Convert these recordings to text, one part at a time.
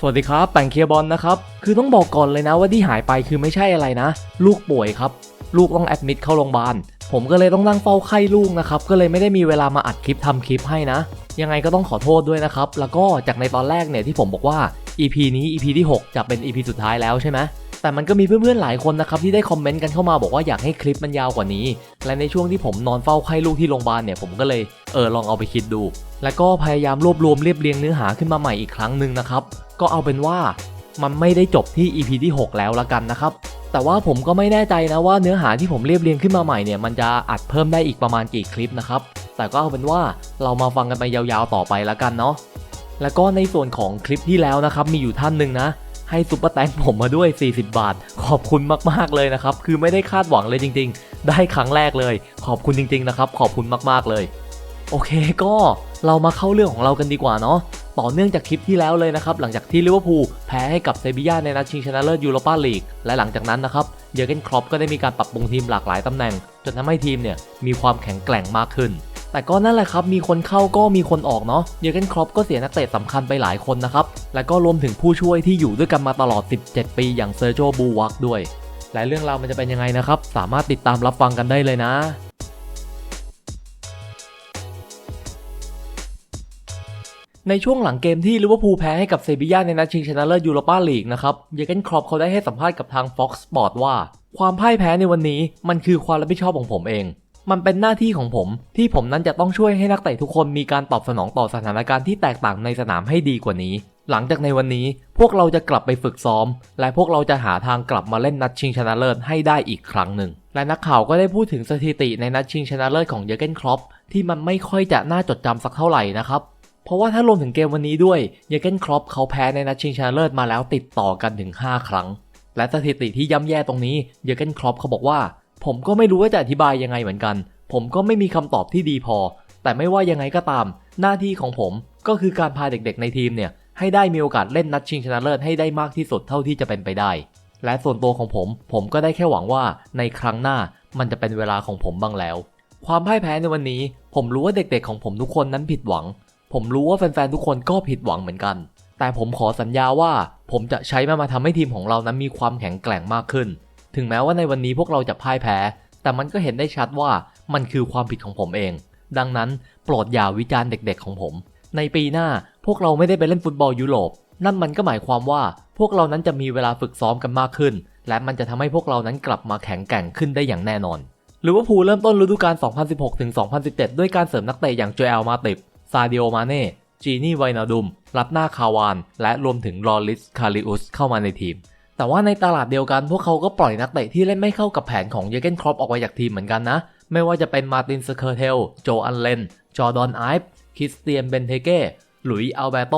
สวัสดีครับแปงเคียบอลนะครับ คือต้องบอกก่อนเลยนะว่าที่หายไปคือไม่ใช่อะไรนะ ลูกป่วยครับ ลูกต้องแอดมิดเข้าโรงพยาบาล ผมก็เลยต้องนั่งเฝ้าไข้ลูกนะครับ ก็เลยไม่ได้มีเวลามาอัดคลิปทำคลิปให้นะ ยังไงก็ต้องขอโทษด้วยนะครับ แล้วก็จากในตอนแรกเนี่ยที่ผมบอกว่า EP นี้ EP ที่ 6 จะเป็น EP สุดท้ายแล้วใช่ไหมแต่มันก็มีเพื่อนๆหลายคนนะครับที่ได้คอมเมนต์กันเข้ามาบอกว่าอยากให้คลิปมันยาวกว่านี้ และในช่วงที่ผมนอนเฝ้าไข้ลูกที่โรงพยาบาลเนี่ยผมก็เลยเออลองเอาไปคิดดู แล้วก็พยายามรวบรวมเรียบเรียงเนื้อหาขึ้นมาใหม่อีกครั้งหนึ่งนะครับ ก็เอาเป็นว่ามันไม่ได้จบที่ EP ที่ 6 แล้วละกันนะครับ แต่ว่าผมก็ไม่แน่ใจนะว่าเนื้อหาที่ผมเรียบเรียงขึ้นมาใหม่เนี่ยมันจะอัดเพิ่มได้อีกประมาณกี่คลิปนะครับ แต่ก็เอาเป็นว่าเรามาฟังกันไปยาวๆต่อไปละกันเนาะ แล้วก็ในส่วนของคลิปที่แล้วนะครับมีอยู่ท่านหนึ่งนะ ให้ซุปเปอร์แตงผมมาด้วย 40 บาท ขอบคุณมากๆเลยนะครับ คือไม่ได้คาดหวังเลยจริง ๆ ได้ครั้งแรกเลย ขอบคุณจริง ๆนะครับ ขอบคุณมากๆเลย โอเคก็เรามาเข้าเรื่องของเรากันดีกว่าเนาะ ต่อเนื่องจากคลิปที่แล้วเลยนะครับหลังจากที่ลิเวอร์พูลแพ้ให้กับเซบีย่าในนัดชิงชนะเลิศยูโรปาลีกและหลังจากนั้นนะครับเยอร์เกนครอปก็ได้มีการปรับปรุงทีมหลากหลายตำแหน่ง จนทำให้ทีมเนี่ยมีความแข็งแกร่งมากขึ้น แต่ก็นั่นแหละครับมีคนเข้าก็มีคนออกเนาะเยอร์เกนครอปก็เสียนักเตะสำคัญไปหลายคนนะครับและก็รวมถึงผู้ช่วยที่อยู่ด้วยกันมาตลอด 17 ปี อย่างเซอร์โจบูวักด้วยและเรื่องราวมันจะเป็นยังไงนะครับสามารถติดตามรับฟังกันได้เลยนะ ในช่วงหลังเกมที่ลิเวอร์พูลแพ้ให้กับเซบีย่าในนัดชิงชนะเลิศยูโรปาลีกนะครับเยเกนครอปเขาได้ให้สัมภาษณ์กับทาง Fox Sport ว่า ความพ่ายแพ้ในวันนี้มันคือความรับผิดชอบของผมเอง มันเป็นหน้าที่ของผม ที่ผมนั้นจะต้องช่วยให้นักเตะทุกคนมีการตอบสนองต่อสถานการณ์ที่แตกต่างในสนามให้ดีกว่านี้ หลังจากในวันนี้พวกเราจะกลับไปฝึกซ้อม และพวกเราจะหาทางกลับมาเล่นนัดชิงชนะเลิศให้ได้อีกครั้งหนึ่งและนักข่าวก็ได้พูดถึงสถิติในนัดชิงชนะเลิศของเยเกนครอปที่มันไม่ค่อยจะน่าจดจำสักเท่าไหร่นะครับ เพราะว่าถ้ารวมถึงเกมวันนี้ด้วยเยเกนครอปเขาแพ้ในนัดชิงชนะเลิศมาแล้วติดต่อกันถึง 5 ครั้ง และสถิติที่ย่ำแย่ตรงนี้เยเกนครอปเขาบอกว่า ผมก็ไม่รู้ว่าจะอธิบายยังไงเหมือนกัน ผมก็ไม่มีคำตอบที่ดีพอ แต่ไม่ว่ายังไงก็ตาม หน้าที่ของผมก็คือการพาเด็กๆในทีมเนี่ยให้ได้มีโอกาสเล่นนัดชิงชนะเลิศให้ได้มากที่สุดเท่าที่จะเป็นไปได้ และส่วนตัวของผม ผมก็ได้แค่หวังว่าในครั้งหน้ามันจะเป็นเวลาของผมบ้างแล้ว ความพ่ายแพ้ในวันนี้ ผมรู้ว่าเด็กๆของผมทุกคนนั้นผิดหวัง ผมรู้ว่าแฟนๆทุกคนก็ผิดหวังเหมือนกัน แต่ผมขอสัญญาว่าผมจะใช้มันมาทำให้ทีมของเรานั้นมีความแข็งแกร่งมากขึ้น ถึงแม้ว่าในวันนี้พวกเราจะพ่ายแพ้ แต่มันก็เห็นได้ชัดว่ามันคือความผิดของผมเอง ดังนั้นโปรดอย่าวิจารณ์เด็กๆของผม ในปีหน้าพวกเราไม่ได้ไปเล่นฟุตบอลยุโรป นั่นมันก็หมายความว่าพวกเรานั้นจะมีเวลาฝึกซ้อมกันมากขึ้น และมันจะทำให้พวกเรานั้นกลับมาแข็งแกร่งขึ้นได้อย่างแน่นอนลิเวอร์พูลเริ่มต้นฤดูกาล 2016-2017 ด้วยการเสริมนักเตะอย่างโจเอลมาติบ ซาดิโอมาเน่จีนี่ไวนาดุม รับหน้าคาวาน และรวมถึงลอริสคาริอุสเข้ามาในทีม แต่ว่าในตลาดเดียวกันพวกเขาก็ปล่อยนักเตะที่เล่นไม่เข้ากับแผนของเยอร์เกนครอปออกไปจากทีมเหมือนกันนะ ไม่ว่าจะเป็นมาตินสเคอร์เทล โจอันเลน จอร์ดอนไอฟ์คริสเตียนเบนเทเก้ หลุยส์อัลเบโต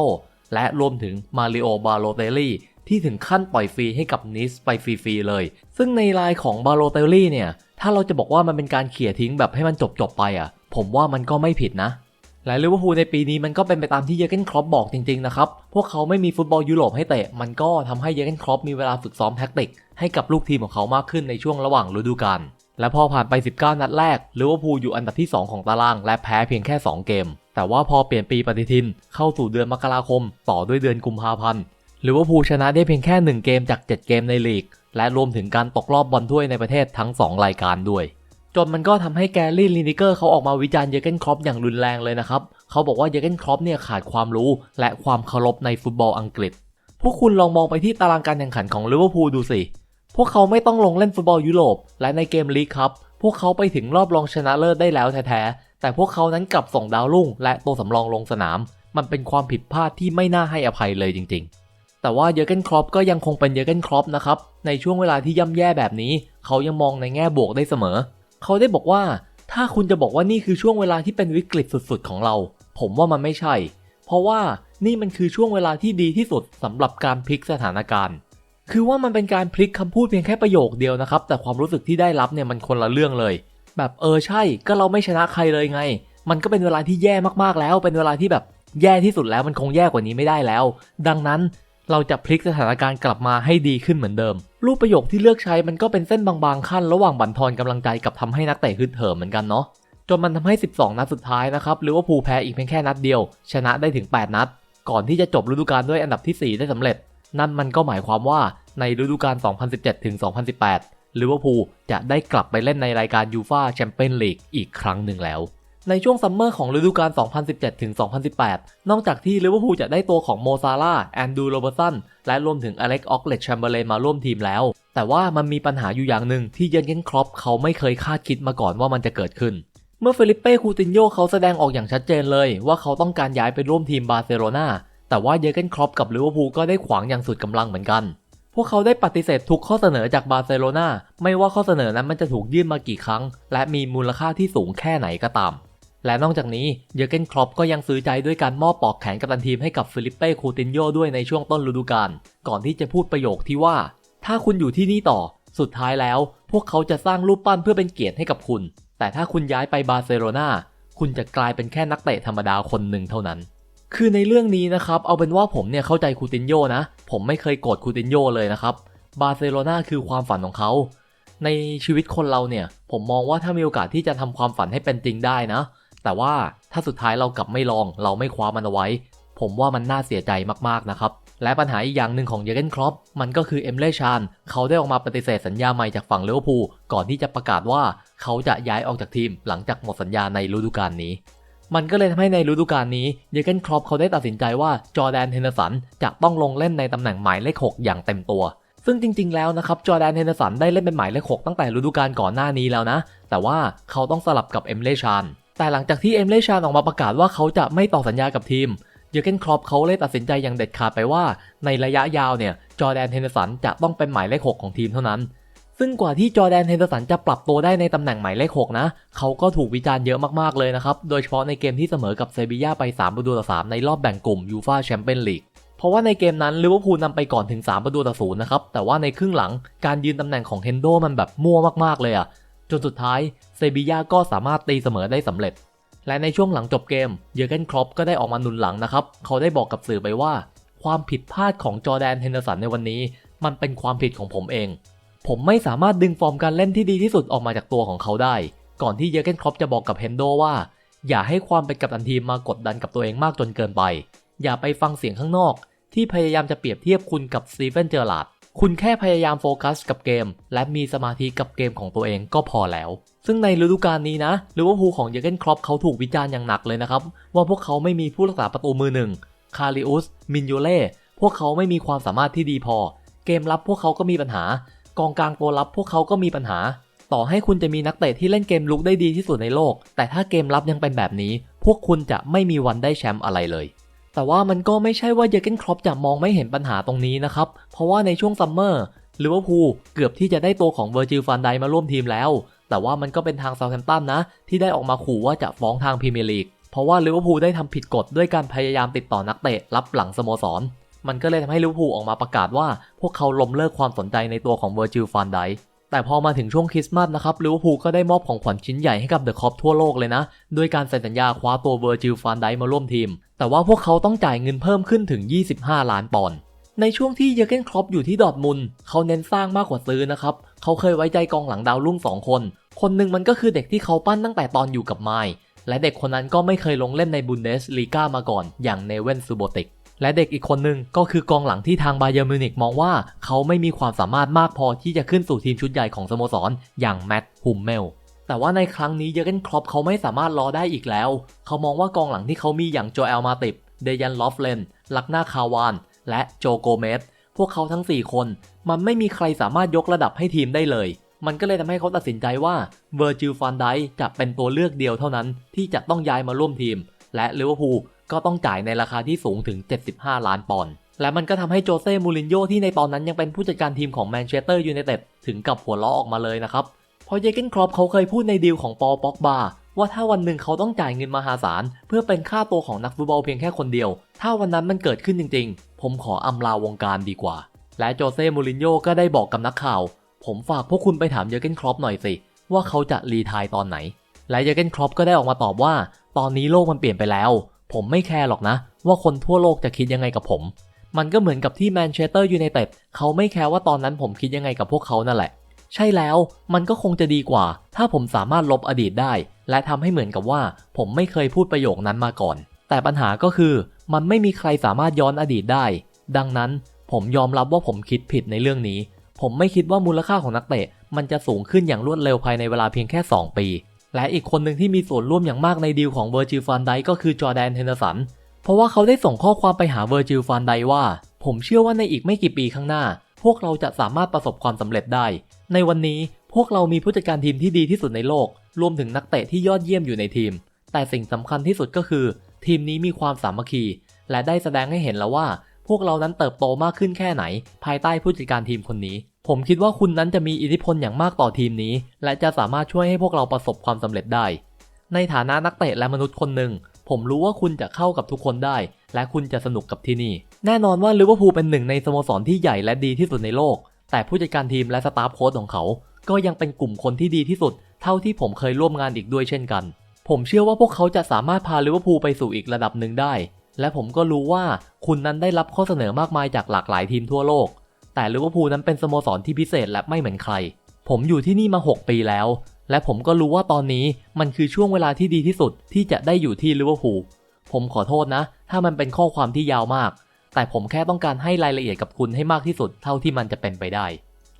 และรวมถึงมาริโอบาโลเตลลี่ที่ถึงขั้นปล่อยฟรีให้กับนิสไปฟรีๆเลย ซึ่งในลายของบาโลเตลลี่เนี่ย ถ้าเราจะบอกว่ามันเป็นการเขี่ยทิ้งแบบให้มันจบๆไปอะ ผมว่ามันก็ไม่ผิดนะ และลิเวอร์พูลในปีนี้มันก็เป็นไปตามที่เยอร์เกนครอปบอกจริงๆนะครับ พวกเขาไม่มีฟุตบอลยุโรปให้เตะ มันก็ทำให้เยอร์เกนครอปมีเวลาฝึกซ้อมแท็กติก ให้กับลูกทีมของเขามากขึ้นในช่วงระหว่างฤดูกาล และพอผ่านไป 19 นัดแรกลิเวอร์พูลอยู่อันดับที่ 2 ของตาราง และแพ้เพียงแค่ 2 เกม แต่ว่าพอเปลี่ยนปีปฏิทิน เข้าสู่เดือนมกราคม ต่อด้วยเดือนกุมภาพันธ์ลิเวอร์พูลชนะได้เพียงแค่ 1 เกมจาก 7 เกมในลีก และรวมถึงการตกรอบบอลถ้วยในประเทศทั้ง 2 รายการด้วย จนมันก็ทำให้แกลลี่ลินิเกอร์เขาออกมาวิจารณ์เยอร์เกนครอปอย่างรุนแรงเลยนะครับ เขาบอกว่าเยอร์เกนครอปเนี่ยขาดความรู้และความเคารพในฟุตบอลอังกฤษ พวกคุณลองมองไปที่ตารางการแข่งขันของลิเวอร์พูลดูสิ พวกเขาไม่ต้องลงเล่นฟุตบอลยุโรป และในเกมลีกครับพวกเขาไปถึงรอบรองชนะเลิศได้แล้วแท้ๆแต่พวกเขานั้นกลับส่งดาวรุ่ง และตัวสำรองลงสนาม มันเป็นความผิดพลาดที่ไม่น่าให้อภัยเลยจริง ๆแต่ว่าเยอร์เกนครอปก็ยังคงเป็นเยอร์เกนครอปนะครับ ในช่วงเวลาที่ย่ำแย่แบบนี้ เขายังมองในแง่บวกได้เสมอ เขาได้บอกว่าถ้าคุณจะบอกว่านี่คือช่วงเวลาที่เป็นวิกฤตสุดๆ ของเรา ผมว่ามันไม่ใช่ เพราะว่านี่มันคือช่วงเวลาที่ดีที่สุดสำหรับการพลิกสถานการณ์ คือว่ามันเป็นการพลิกคำพูดเพียงแค่ประโยคเดียวนะครับ แต่ความรู้สึกที่ได้รับเนี่ยมันคนละเรื่องเลย แบบเออใช่ ก็เราไม่ชนะใครเลยไง มันก็เป็นเวลาที่แย่มากๆแล้ว เป็นเวลาที่แบบแย่ที่สุดแล้วมันคงแย่กว่านี้ไม่ได้แล้ว ดังนั้น เราจะพลิกสถานการณ์กลับมาให้ดีขึ้นเหมือนเดิม รูปประโยคที่เลือกใช้มันก็เป็นเส้นบางๆขั้นระหว่างบั่นทอนกำลังใจกับทำให้นักเตะฮึดเหิมเหมือนกันเนาะจนมันทำให้ 12 นัดสุดท้ายนะครับลิเวอร์พูแพ้อีกเพียงแค่นัดเดียว ชนะได้ถึง 8 นัด ก่อนที่จะจบฤดูกาลด้วยอันดับที่ 4 ได้สำเร็จ นั่นมันก็หมายความว่าในฤดูกาล 2017ถึง2018ลิเวอร์พูลจะได้กลับไปเล่นในรายการยูฟาแชมเปี้ยนลีกอีกครั้งหนึ่งแล้ว ในช่วงซัมเมอร์ของฤดูกาล 2017 ถึง 2018 นอกจากที่ลิเวอร์พูลจะได้ตัวของโมซาลาแอนดูโรเบอร์สัน และรวมถึงอเล็กออกเลตแชมเบอร์เลนมาร่วมทีมแล้ว แต่ว่ามันมีปัญหาอยู่อย่างหนึ่งที่เยนเกนครอปเขาไม่เคยคาดคิดมาก่อนว่ามันจะเกิดขึ้น เมื่อเฟลิปเป้คูตินโยเขาแสดงออกอย่างชัดเจนเลย ว่าเขาต้องการย้ายไปร่วมทีมบาร์เซโลนาแต่ว่าเยอร์เกนครอปกับลิเวอร์พูลก็ได้ขวางอย่างสุดกำลังเหมือนกัน พวกเขาได้ปฏิเสธทุกข้อเสนอจากบาร์เซโลนาไม่ว่าข้อเสนอนั้นมันจะถูกยื่นมากี่ครั้ง และมีมูลค่าที่สูงแค่ไหนก็ตาม และนอกจากนี้เยอเกนครอปก็ยังซื้อใจด้วยการมอบปอกแขนกัปตันทีมให้กับฟิลิปเป้คูตินโยด้วยในช่วงต้นฤดูกาลก่อนที่จะพูดประโยคที่ว่า ถ้าคุณอยู่ที่นี่ต่อ สุดท้ายแล้ว พวกเขาจะสร้างรูปปั้นเพื่อเป็นเกียรติให้กับคุณ แต่ถ้าคุณย้ายไปบาร์เซโลนาคุณจะกลายเป็นแค่นักเตะธรรมดาคนหนึ่งเท่านั้น คือในเรื่องนี้นะครับเอาเป็นว่าผมเนี่ยเข้าใจคูตินโยนะ ผมไม่เคยโกรธคูตินโยเลยนะครับบาร์เซโลนาคือความฝันของเขาในชีวิตคนเราเนี่ยผมมองว่าถ้ามีโอกาสที่จะทำความฝันให้เป็นจริงได้นะ แต่ว่าถ้าสุดท้ายเรากลับไม่ลอง เราไม่คว้ามันเอาไว้ ผมว่ามันน่าเสียใจมากๆนะครับ และปัญหาอีกอย่างหนึ่งของเยเกนครอปมันก็คือเอมเล่ชานเขาได้ออกมาปฏิเสธสัญญาใหม่จากฝั่งเลวอพูก่อนที่จะประกาศว่าเขาจะย้ายออกจากทีมหลังจากหมดสัญญาในฤดูกาลนี้มันก็เลยทำให้ในฤดูกาลนี้เยเกนครอปเขาได้ตัดสินใจว่าจอแดนเฮนเดอร์สันจะต้องลงเล่นในตำแหน่งหมายเลข 6 อย่างเต็มตัว ซึ่งจริง ๆ แล้วนะครับจอแดนเฮนเดอร์สันได้เล่นเป็นหมายเลข 6 ตั้งแต่ฤดูกาลก่อนหน้านี้แล้วนะ แต่ว่าเขาต้องสลับกับเอมเลชาน แต่หลังจากที่เอ็มเลชานออกมาประกาศว่าเขาจะไม่ต่อสัญญากับทีม เยอร์เกนครอปเขาเลยตัดสินใจอย่างเด็ดขาดไปว่า ในระยะยาวเนี่ยจอแดนเฮนสันจะต้องเป็นหมายเลข6ของทีมเท่านั้น ซึ่งกว่าที่จอแดนเฮนสันจะปรับตัวได้ในตำแหน่งหมายเลข6นะ เขาก็ถูกวิจารณ์เยอะมากๆเลยนะครับ โดยเฉพาะในเกมที่เสมอกับเซบีย่าไป3ประตูต่อ3ในรอบแบ่งกลุ่มยูฟาแชมเปี้ยนลีกเพราะว่าในเกมนั้นลิเวอร์พูลนำไปก่อนถึง 3 ประตูต่อศูนย์นะครับ แต่ว่าในครึ่งหลังการยืนตำแหน่งของเฮนโดมันแบบมั่วมากๆเลยอะ จนสุดท้ายเซบียาก็สามารถตีเสมอได้สำเร็จ และในช่วงหลังจบเกม เยอร์เกนครอปก็ได้ออกมาหนุนหลังนะครับ เขาได้บอกกับสื่อไปว่า ความผิดพลาดของจอแดนเฮนเดอร์สันในวันนี้ มันเป็นความผิดของผมเอง ผมไม่สามารถดึงฟอร์มการเล่นที่ดีที่สุดออกมาจากตัวของเขาได้ ก่อนที่เยอร์เกนครอปจะบอกกับเฮนโดว่า อย่าให้ความเป็นกัปตันทีมมากดดันกับตัวเองมากจนเกินไป อย่าไปฟังเสียงข้างนอก ที่พยายามจะเปรียบเทียบคุณกับสตีเฟนเจอร์ลาร์ด คุณแค่พยายามโฟกัสกับเกม และมีสมาธิกับเกมของตัวเองก็พอแล้ว ซึ่งในฤดูกาลนี้นะลิเวอร์พูลของเยเกนครอปเขาถูกวิจารณ์อย่างหนักเลยนะครับ ว่าพวกเขาไม่มีผู้รักษาประตูมือหนึ่งคาริอุสมินโยเล่พวกเขาไม่มีความสามารถที่ดีพอ เกมรับพวกเขาก็มีปัญหา กองกลางตัวรับพวกเขาก็มีปัญหา ต่อให้คุณจะมีนักเตะที่เล่นเกมลุกได้ดีที่สุดในโลก แต่ถ้าเกมรับยังเป็นแบบนี้ พวกคุณจะไม่มีวันได้แชมป์อะไรเลย แต่ว่ามันก็ไม่ใช่ว่าเยอร์เกนครอปจะมองไม่เห็นปัญหาตรงนี้นะครับ เพราะว่าในช่วงซัมเมอร์ลิเวอร์พูลเกือบที่จะได้ตัวของเวอร์จิลฟันไดมาร่วมทีมแล้ว แต่ว่ามันก็เป็นทางเซาท์แฮมป์ตันนะ ที่ได้ออกมาขู่ว่าจะฟ้องทางพรีเมียร์ลีก เพราะว่าลิเวอร์พูลได้ทำผิดกฎด้วยการพยายามติดต่อนักเตะรับหลังสโมสร มันก็เลยทำให้ลิเวอร์พูลออกมาประกาศว่า พวกเขาล้มเลิกความสนใจในตัวของเวอร์จิลฟันได แต่พอมาถึงช่วงคริสต์มาสนะครับลิเวอร์พูลก็ได้มอบของขวัญชิ้นใหญ่ให้กับเดอะคอปทั่วโลกเลยนะด้วยการเซ็นสัญญาคว้าตัวเวอร์จิลฟันไดมาร่วมทีม แต่ว่าพวกเขาต้องจ่ายเงินเพิ่มขึ้นถึง 25 ล้านปอนด์ในช่วงที่เยอเกนครอปอยู่ที่ดอทมุนเขาเน้นสร้างมากกว่าซื้อนะครับเขาเคยไว้ใจกองหลังดาวรุ่งสองคน คนหนึ่งมันก็คือเด็กที่เขาปั้นตั้งแต่ตอนอยู่กับไมล์และเด็กคนนั้นก็ไม่เคยลงเล่นในบุนเดสลีกามาก่อน อย่างเนเวนซูโบติก และเด็กอีกคนหนึ่งก็คือกองหลังที่ทางบาเยอร์มิวนิกมองว่าเขาไม่มีความสามารถมากพอที่จะขึ้นสู่ทีมชุดใหญ่ของสโมสร อย่างแมตต์ฮุมเมลแต่ว่าในครั้งนี้เยอร์เกนครอปเขาไม่สามารถรอได้อีกแล้ว เขามองว่ากองหลังที่เขามีอย่างโจเอลมาติบ เดยันลอฟเลน ลักนาคาวาน และโจโกเมส พวกเขาทั้ง 4 คน มันไม่มีใครสามารถยกระดับให้ทีมได้เลย มันก็เลยทำให้เขาตัดสินใจว่าเวอร์จิลฟันไดจะเป็นตัวเลือกเดียวเท่านั้นที่จะต้องย้ายมาร่วมทีม และลิเวอร์พูล ก็ต้องจ่ายในราคาที่สูงถึง 75 ล้านปอนด์และมันก็ทำให้โจเซ่มูรินโญ่ที่ในตอนนั้นยังเป็นผู้จัดการทีมของแมนเชสเตอร์ยูไนเต็ดถึงกับหัวเราะออกมาเลยนะครับ เพราะเยเกนครอปเขาเคยพูดในดีลของปอป็อกบาว่าถ้าวันหนึ่งเขาต้องจ่ายเงินมหาศาล เพื่อเป็นค่าตัวของนักฟุตบอลเพียงแค่คนเดียว ถ้าวันนั้นมันเกิดขึ้นจริงๆ ผมขออำลาวงการดีกว่า และโจเซ่มูรินโญ่ก็ได้บอกกับนักข่าว ผมฝากพวกคุณไปถามเยอร์เกนครอปหน่อยสิ ว่าเขาจะรีทายตอนไหน และเยอร์เกนครอปก็ได้ออกมาตอบว่า ตอนนี้โลกมันเปลี่ยนไปแล้ว ผมไม่แคร์หรอกนะ ว่าคนทั่วโลกจะคิดยังไงกับผม มันก็เหมือนกับที่แมนเชสเตอร์ยูไนเต็ดเขาไม่แคร์ว่าตอนนั้นผมคิดยังไงกับพวกเขานั่นแหละ ใช่แล้วมันก็คงจะดีกว่า ถ้าผมสามารถลบอดีตได้ และทำให้เหมือนกับว่า ผมไม่เคยพูดประโยคนั้นมาก่อน แต่ปัญหาก็คือ มันไม่มีใครสามารถย้อนอดีตได้ ดังนั้นผมยอมรับว่าผมคิดผิดในเรื่องนี้ ผมไม่คิดว่ามูลค่าของนักเตะมันจะสูงขึ้นอย่างรวดเร็วภายในเวลาเพียงแค่ 2 ปี และอีกคนหนึ่งที่มีส่วนร่วมอย่างมากในดีลของเวอร์จิลฟันไดก็คือจอแดนเฮนเดอร์สัน เพราะว่าเขาได้ส่งข้อความไปหาเวอร์จิลฟันไดว่า ผมเชื่อว่าในอีกไม่กี่ปีข้างหน้า พวกเราจะสามารถประสบความสำเร็จได้ ในวันนี้พวกเรามีผู้จัดการทีมที่ดีที่สุดในโลก รวมถึงนักเตะที่ยอดเยี่ยมอยู่ในทีม แต่สิ่งสำคัญที่สุดก็คือ ทีมนี้มีความสามัคคี และได้แสดงให้เห็นแล้วว่า พวกเรานั้นเติบโตมากขึ้นแค่ไหน ภายใต้ผู้จัดการทีมคนนี้ ผมคิดว่าคุณนั้นจะมีอิทธิพลอย่างมากต่อทีมนี้ และจะสามารถช่วยให้พวกเราประสบความสำเร็จได้ ในฐานะนักเตะและมนุษย์คนหนึ่งผมรู้ว่าคุณจะเข้ากับทุกคนได้ และคุณจะสนุกกับที่นี่ แน่นอนว่าลิเวอร์พูลเป็นหนึ่งในสโมสรที่ใหญ่และดีที่สุดในโลก แต่ผู้จัดการทีมและสตาฟโค้ชของเขา ก็ยังเป็นกลุ่มคนที่ดีที่สุด เท่าที่ผมเคยร่วมงานอีกด้วยเช่นกัน ผมเชื่อว่าพวกเขาจะสามารถพาลิเวอร์พูลไปสู่อีกระดับหนึ่งได้ และผมก็รู้ว่าคุณนั้นได้รับข้อเสนอมากมายจากหลากหลายทีมทั่วโลก แต่ลิเวอร์พูลนั้นเป็นสโมสรที่พิเศษและไม่เหมือนใคร ผมอยู่ที่นี่มา 6 ปีแล้ว และผมก็รู้ว่าตอนนี้มันคือช่วงเวลาที่ดีที่สุดที่จะได้อยู่ที่ลิเวอร์พูลผมขอโทษนะ ถ้ามันเป็นข้อความที่ยาวมาก แต่ผมแค่ต้องการให้รายละเอียดกับคุณให้มากที่สุดเท่าที่มันจะเป็นไปได้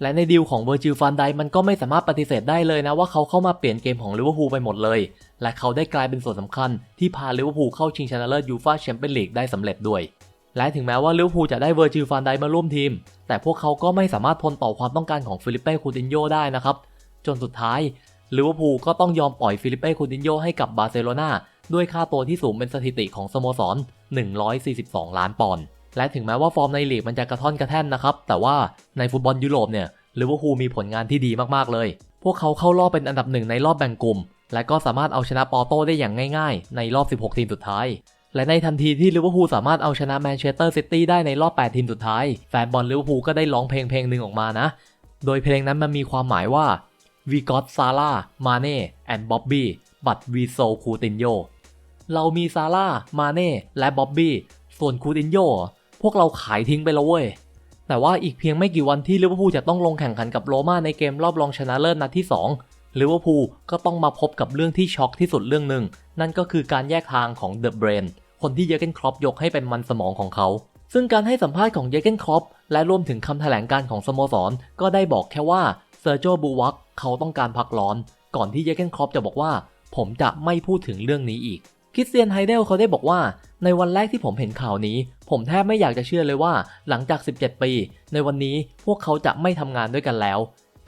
และในดีลของเวอร์จิลฟันไดมันก็ไม่สามารถปฏิเสธได้เลยนะว่าเขาเข้ามาเปลี่ยนเกมของลิเวอร์พูลไปหมดเลย และเขาได้กลายเป็นส่วนสำคัญที่พาลิเวอร์พูลเข้าชิงชนะเลิศยูฟ่าแชมเปี้ยนลีกได้สำเร็จด้วย และถึงแม้ว่าลิเวอร์พูลจะได้เวอร์จิลฟันไดมาร่วมทีม แต่พวกเขาก็ไม่สามารถทนต่อความต้องการของฟิลิปเป้คูตินโญได้นะครับ จนสุดท้ายลิเวอร์พูลก็ต้องยอมปล่อยฟิลิปเป้คูตินโญให้กับบาร์เซโลนาด้วยค่าตัวที่สูงเป็นสถิติของสโมสร 142 ล้านปอนด์ และถึงแม้ว่าฟอร์มในลีกมันจะกระท่อนกระแท่นนะครับ แต่ว่าในฟุตบอลยุโรปเนี่ยลิเวอร์พูลมีผลงานที่ดีมากๆเลย พวกเขาเข้ารอบเป็นอันดับหนึ่งในรอบแบ่งกลุ่ม และก็สามารถเอาชนะปอร์โตได้อย่างง่ายๆ ในรอบ 16 ทีมสุดท้าย และในทันทีที่ลิเวอร์พูลสามารถเอาชนะแมนเชสเตอร์ซิตี้ได้ในรอบ 8 ทีมสุดท้าย แฟนบอลลิเวอร์พูลก็ได้ร้องเพลงเพลงหนึ่งออกมานะ โดยเพลงนั้นมันมีความหมายว่า we got Salah Mane and Bobby but we sold Coutinho เรามีซาร่ามาเน่และบ๊อบบี้ส่วนคูตินโย พวกเราขายทิ้งไปแล้วเว้ย แต่ว่าอีกเพียงไม่กี่วันที่ลิเวอร์พูลจะต้องลงแข่งขันกับโรม่าในเกมรอบรองชนะเลิศนัดที่2ลิเวอร์พูลก็ต้องมาพบกับเรื่องที่ช็อกที่สุดเรื่องหนึ่ง นั่นก็คือการแยกทางของเดอะเบรนคนที่เยเกนครอปยกให้เป็นมันสมองของเขา ซึ่งการให้สัมภาษณ์ของเยเกนครอปและรวมถึงคำแถลงการของสโมสร ก็ได้บอกแค่ว่าเซอร์โจบูวักเขาต้องการพักร้อน ก่อนที่เยเกนครอปจะบอกว่า ผมจะไม่พูดถึงเรื่องนี้อีก คริสเตียนไฮเดลเขาได้บอกว่าในวันแรกที่ผมเห็นข่าวนี้ ผมแทบไม่อยากจะเชื่อเลยว่า หลังจาก 17 ปี ในวันนี้พวกเขาจะไม่ทำงานด้วยกันแล้ว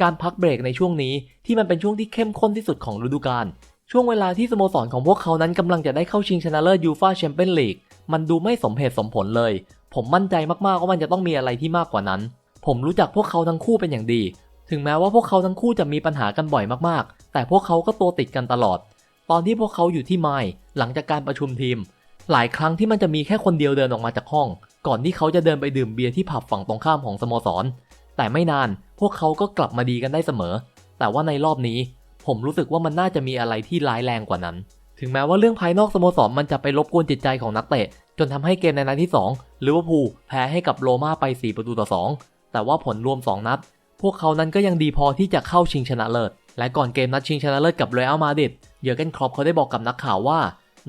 การพักเบรกในช่วงนี้ที่มันเป็นช่วงที่เข้มข้นที่สุดของฤดูกาลช่วงเวลาที่สโมสรของพวกเขานั้นกำลังจะได้เข้าชิงชนะเลิศยูฟาแชมเปี้ยนลีกมันดูไม่สมเหตุสมผลเลย ผมมั่นใจมากๆว่ามันจะต้องมีอะไรที่มากกว่านั้น ผมรู้จักพวกเขาทั้งคู่เป็นอย่างดี ถึงแม้ว่าพวกเขาทั้งคู่จะมีปัญหากันบ่อยมากๆ แต่พวกเขาก็ตัวติดกันตลอด ตอนที่พวกเขาอยู่ที่ไมล์หลังจากการประชุมทีม หลายครั้งที่มันจะมีแค่คนเดียวเดินออกมาจากห้อง ก่อนที่เขาจะเดินไปดื่มเบียร์ที่ผับฝั่งตรงข้ามของสโมสร แต่ไม่นานพวกเขาก็กลับมาดีกันได้เสมอ แต่ว่าในรอบนี้ ผมรู้สึกว่ามันน่าจะมีอะไรที่ร้ายแรงกว่านั้น ถึงแม้ว่าเรื่องภายนอกสโมสรมันจะไปรบกวนจิตใจของนักเตะ จนทำให้เกมในนัดที่2ลิเวอร์พูลแพ้ให้กับโรม่าไป 4 ประตูต่อ 2 แต่ว่าผลรวม 2 นัด พวกเขานั้นก็ยังดีพอที่จะเข้าชิงชนะเลิศ และก่อนเกมนัดชิงชนะเลิศกับเรอัลมาดริดเยอร์เกนครอปเขาได้บอกกับนักข่าวว่า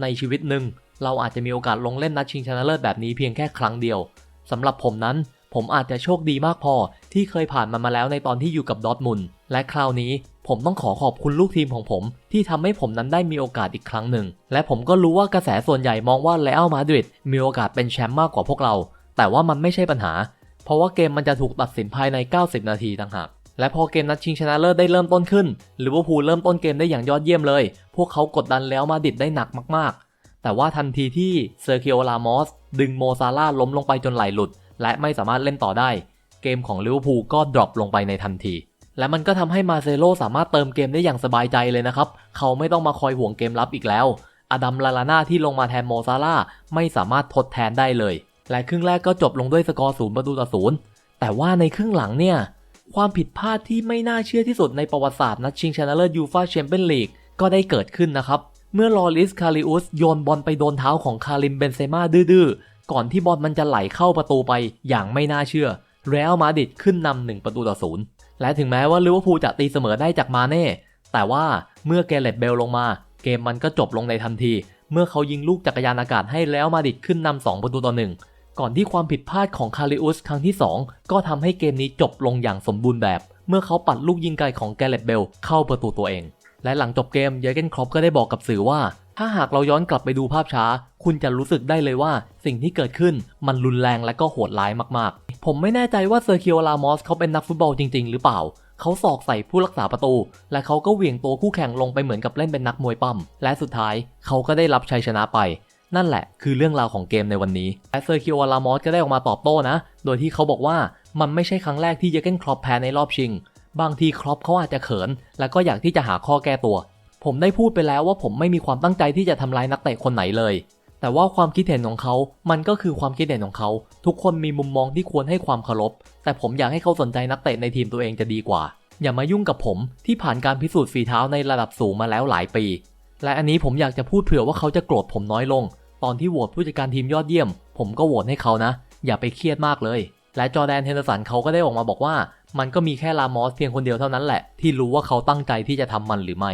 ในชีวิตหนึ่งเราอาจจะมีโอกาสลงเล่นนัดชิงชนะเลิศแบบนี้เพียงแค่ครั้งเดียวสำหรับผมนั้น ผมอาจจะโชคดีมากพอที่เคยผ่านมันมาแล้วในตอนที่อยู่กับดอทมุนและคราวนี้ผมต้องขอขอบคุณลูกทีมของผม ที่ทำให้ผมนั้นได้มีโอกาสอีกครั้งหนึ่ง และผมก็รู้ว่ากระแสส่วนใหญ่มองว่าเรอัลมาดริดมีโอกาสเป็นแชมป์มากกว่าพวกเรา แต่ว่ามันไม่ใช่ปัญหา เพราะว่าเกมมันจะถูกตัดสินภายใน 90 นาทีต่างหาก และพอเกมนัดชิงชนะเลิศได้เริ่มต้นขึ้นลิเวอร์พูลเริ่มต้นเกมได้อย่างยอดเยี่ยมเลย พวกเขากดดันเรอัลมาดิดได้หนักมากๆ แต่ว่าทันทีที่เซอร์คิโอลามอสดึงโมซาร่าล้มลงไปจนไหลหลุด และไม่สามารถเล่นต่อได้ เกมของลิเวอร์พูลก็ดรอปลงไปในทันที และมันก็ทำให้มาเซโลสามารถเติมเกมได้อย่างสบายใจเลยนะครับ เขาไม่ต้องมาคอยห่วงเกมรับอีกแล้ว อดัมลาลาน่าที่ลงมาแทนโมซาร่าไม่สามารถทดแทนได้เลย และครึ่งแรกก็จบลงด้วยสกอร์ศูนย์ประตูต่อศูนย์แต่ว่าในครึ่งหลังเนี่ย ความผิดพลาดที่ไม่น่าเชื่อที่สุดในประวัติศาสตร์นัดชิงชนะเลิศยูฟาแชมเปี้ยนลีกก็ได้เกิดขึ้นนะครับ เมื่อลอริสคาริอุสโยนบอลไปโดนเท้าของคาริมเบนเซม่าดื้อๆ ก่อนที่บอลมันจะไหลเข้าประตูไปอย่างไม่น่าเชื่อ เรอัลมาดริดขึ้นนำหนึ่งประตูต่อศูนย์และถึงแม้ว่าลิเวอร์พูลจะตีเสมอได้จากมาเน่แต่ว่าเมื่อเกเรตเบลลงมา เกมมันก็จบลงในทันที เมื่อเขายิงลูกจักรยานอากาศให้แล้วมาดริดขึ้นนำ2ประตูต่อหนึ่ง ก่อนที่ความผิดพลาดของคาริอุสครั้งที่ 2 ก็ทำให้เกมนี้จบลงอย่างสมบูรณ์แบบ เมื่อเขาปัดลูกยิงไกลของแกเรตเบลเข้าประตูตัวเอง และหลังจบเกมเยเกนครอปก็ได้บอกกับสื่อว่า ถ้าหากเราย้อนกลับไปดูภาพช้า คุณจะรู้สึกได้เลยว่าสิ่งที่เกิดขึ้นมันรุนแรงและก็โหดร้ายมากๆ ผมไม่แน่ใจว่าเซอร์เคิโอลามอสเขาเป็นนักฟุตบอลจริง ๆ หรือเปล่าเขาสอกใส่ผู้รักษาประตู และเขาก็เหวี่ยงตัวคู่แข่งลงไปเหมือนกับเล่นเป็นนักมวยปั้มและสุดท้ายเขาก็ได้รับชัยชนะไป นั่นแหละคือเรื่องราวของเกมในวันนี้และเซอร์คิโอลามอสก็ได้ออกมาตอบโต้นะ โดยที่เขาบอกว่ามันไม่ใช่ครั้งแรกที่เยเกนครอปแพ้ในรอบชิง บางทีครอปเขาอาจจะเขิน และก็อยากที่จะหาข้อแก้ตัว ผมได้พูดไปแล้วว่าผมไม่มีความตั้งใจที่จะทำร้ายนักเตะคนไหนเลย แต่ว่าความคิดเห็นของเขา มันก็คือความคิดเห็นของเขา ทุกคนมีมุมมองที่ควรให้ความเคารพ แต่ผมอยากให้เขาสนใจนักเตะในทีมตัวเองจะดีกว่า อย่ามายุ่งกับผมที่ผ่านการพิสูจน์ฝีเท้าในระดับสูงมาแล้วหลายปี และอันนี้ผมอยากจะพูดเผื่อว่าเขาจะโกรธผมน้อยลง ตอนที่โหวตผู้จัดการทีมยอดเยี่ยม ผมก็โหวตให้เขานะ อย่าไปเครียดมากเลย และจอแดนเฮนเดอร์สันเขาก็ได้ออกมาบอกว่า มันก็มีแค่ลามอสเพียงคนเดียวเท่านั้นแหละ ที่รู้ว่าเขาตั้งใจที่จะทำมันหรือไม่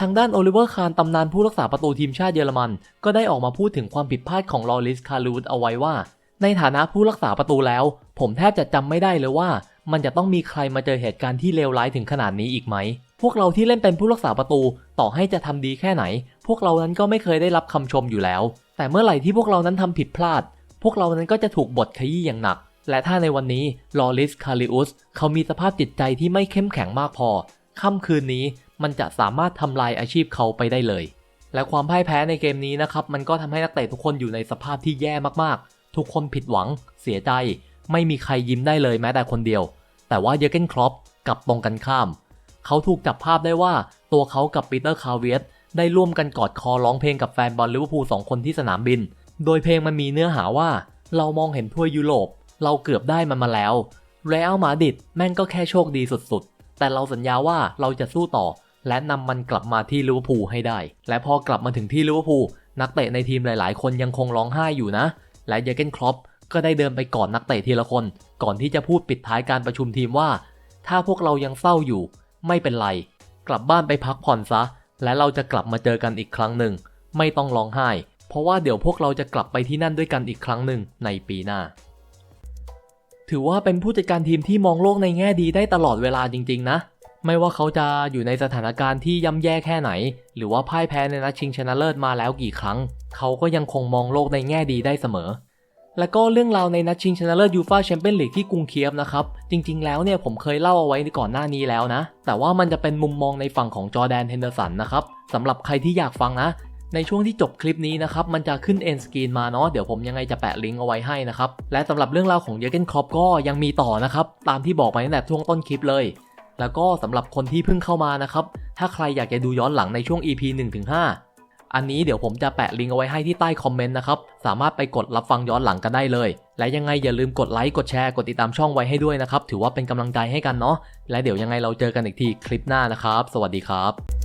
ทางด้านโอลิเวอร์คาร์ตำนานผู้รักษาประตูทีมชาติเยอรมัน ก็ได้ออกมาพูดถึงความผิดพลาดของลอริสคารูดเอาไว้ว่า ในฐานะผู้รักษาประตูแล้ว ผมแทบจะจำไม่ได้เลยว่า มันจะต้องมีใครมาเจอเหตุการณ์ที่เลวร้ายถึงขนาดนี้อีกไหมพวกเราที่เล่นเป็นผู้รักษาประตูต่อให้จะทำดีแค่ไหน พวกเรานั้นก็ไม่เคยได้รับคำชมอยู่แล้ว แต่เมื่อไหร่ที่พวกเรานั้นทำผิดพลาด พวกเรานั้นก็จะถูกบทขยี้อย่างหนัก และถ้าในวันนี้ลอริสคาริอุสเขามีสภาพจิตใจที่ไม่เข้มแข็งมากพอ ค่ำคืนนี้มันจะสามารถทำลายอาชีพเขาไปได้เลย และความพ่ายแพ้ในเกมนี้นะครับ มันก็ทำให้นักเตะทุกคนอยู่ในสภาพที่แย่มากๆ ทุกคนผิดหวัง เสียใจ ไม่มีใครยิ้มได้เลยแม้แต่คนเดียว แต่ว่าเยอร์เกนครอปกลับตรงกันข้าม เขาถูกจับภาพได้ว่าตัวเขากับปีเตอร์คาเวียส ได้ร่วมกันกอดคอร้องเพลงกับแฟนบอลลิเวอร์พูลสองคนที่สนามบิน โดยเพลงมันมีเนื้อหาว่า เรามองเห็นทั่วยุโรป เราเกือบได้มันมาแล้วเรอัลมาดริดแม่งก็แค่โชคดีสุดๆ แต่เราสัญญาว่าเราจะสู้ต่อ และนำมันกลับมาที่ลิเวอร์พูลให้ได้ และพอกลับมาถึงที่ลิเวอร์พูลนักเตะในทีมหลายๆ คนยังคงร้องไห้อยู่นะ และเยเกนครอปก็ได้เดินไปกอดนักเตะทีละคน ก่อนที่จะพูดปิดท้ายการประชุมทีมว่า ถ้าพวกเรายังเศร้าอยู่ ไม่เป็นไร กลับบ้านไปพักผ่อนซะ และเราจะกลับมาเจอกันอีกครั้งหนึ่ง ไม่ต้องร้องไห้ เพราะว่าเดี๋ยวพวกเราจะกลับไปที่นั่นด้วยกันอีกครั้งหนึ่งในปีหน้า ถือว่าเป็นผู้จัดการทีมที่มองโลกในแง่ดีได้ตลอดเวลาจริง ๆ นะ ไม่ว่าเขาจะอยู่ในสถานการณ์ที่ย่ำแย่แค่ไหน หรือว่าพ่ายแพ้ในนัดชิงชนะเลิศมาแล้วกี่ครั้ง เขาก็ยังคงมองโลกในแง่ดีได้เสมอ และก็เรื่องราวในนัดชิงชนะเลิศยูฟาแชมเปี้ยนลีกที่กรุงเคียฟนะครับ จริง ๆ แล้วเนี่ยผมเคยเล่าเอาไว้ในก่อนหน้านี้แล้วนะ แต่ว่ามันจะเป็นมุมมองในฝั่งของจอแดนเฮนเดอร์สันนะครับสำหรับใครที่อยากฟังนะ ในช่วงที่จบคลิปนี้นะครับ มันจะขึ้นเอ็นสกรีนมาเนาะเดี๋ยวผมยังไงจะแปะลิงก์เอาไว้ให้นะครับ และสำหรับเรื่องราวของเยอร์เกนครอปก็ยังมีต่อนะครับตามที่บอกไปตั้งแต่ช่วงต้นคลิปเลย แล้วก็สำหรับคนที่เพิ่งเข้ามานะครับถ้าใครอยากจะดูย้อนหลังในช่วง EP 1-5 อันนี้เดี๋ยวผมจะแปะลิงก์เอาไว้ให้ที่ใต้คอมเมนต์นะครับ สามารถไปกดรับฟังย้อนหลังกันได้เลย และยังไงอย่าลืมกดไลค์ กดแชร์ กดติดตามช่องไว้ให้ด้วยนะครับ ถือว่าเป็นกำลังใจให้กันเนาะ และเดี๋ยวยังไงเราเจอกันอีกทีคลิปหน้านะครับ สวัสดีครับ